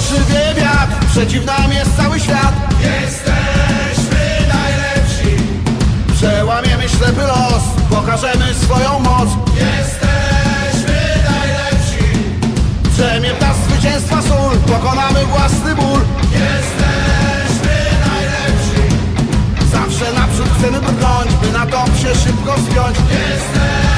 oczy wieje wiatr Przeciw nam jest cały świat. Jesteśmy najlepsi, Przełamiemy ślepy los. Pokażemy swoją moc. Jesteśmy najlepsi, Drzemie nas zwycięstwa sól. Pokonamy własny ból. Jesteśmy najlepsi, Zawsze naprzód chcemy brnąć By na top się szybko wspiąć jesteśmy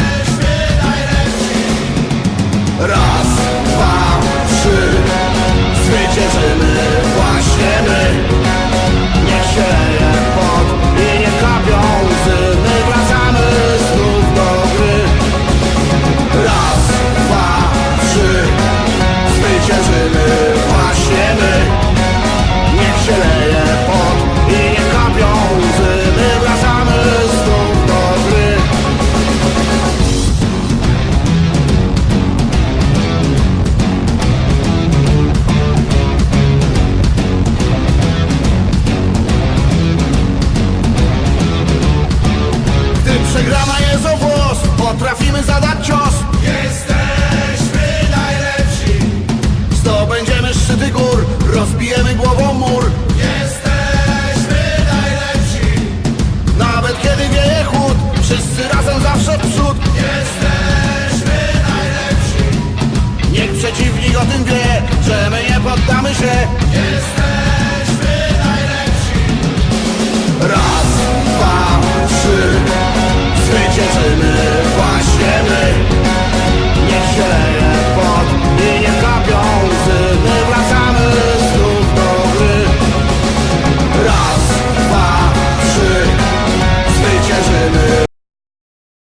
Wygrana jest o włos, potrafimy zadać cios. Jesteśmy najlepsi. Zdobędziemy szczyty gór, rozbijemy głową mur. Jesteśmy najlepsi. Nawet kiedy wieje chłód, wszyscy razem zawsze w przód. Jesteśmy najlepsi. Niech przeciwnik o tym wie, że my nie poddamy się. Jesteśmy